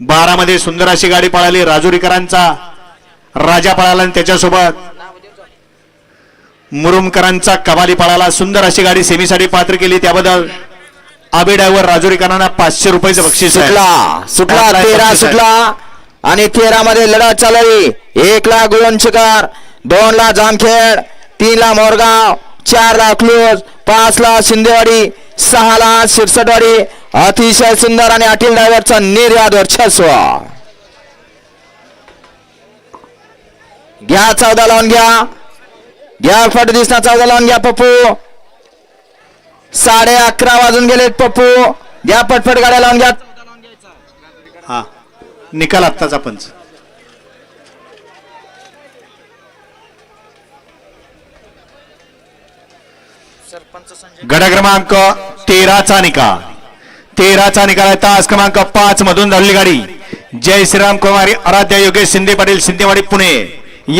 बारा मध्ये सुंदर अशी गाडी पळाली. राजुरीकरांचा राजा पळाला आणि त्याच्यासोबत मुरुमकरांचा कबाली पळाला. सुंदर अशी गाडी सेमीसाठी पात्र केली. त्याबद्दल आबे ड्रायव्हर राजुरीकरांना पाचशे रुपयाचं बक्षीस. सुटला. सुटला. तेरा. सुटला. आणि तेरा मध्ये लढत चालली. एक ला गुळवंशकर दोन ला जामखेड तीन ला मोरगाव चार ला क्लोज पाच ला शिंदेवाडी सहाला शिरसटवाडी अतिशय सुंदर आणि अटील डायव्हरचा निर्याद वर्चस्व. घ्या चौदा लावून घ्या. घ्या फट दिसना चौदा लावून घ्या पप्पू. साडे अकरा वाजून गेलेत पप्पू. घ्या पटपट गाड्या लावून घ्या. हा. निकाल आत्ताचा पंच. गड क्रमांक तेराचा निकाल. तेराचा निकाल आहे. तास क्रमांक पाच मधून धावली गाडी. जय श्रीराम कुमारी आराध्य योगेश शिंदे पाटील शिंदेवाडी पुणे.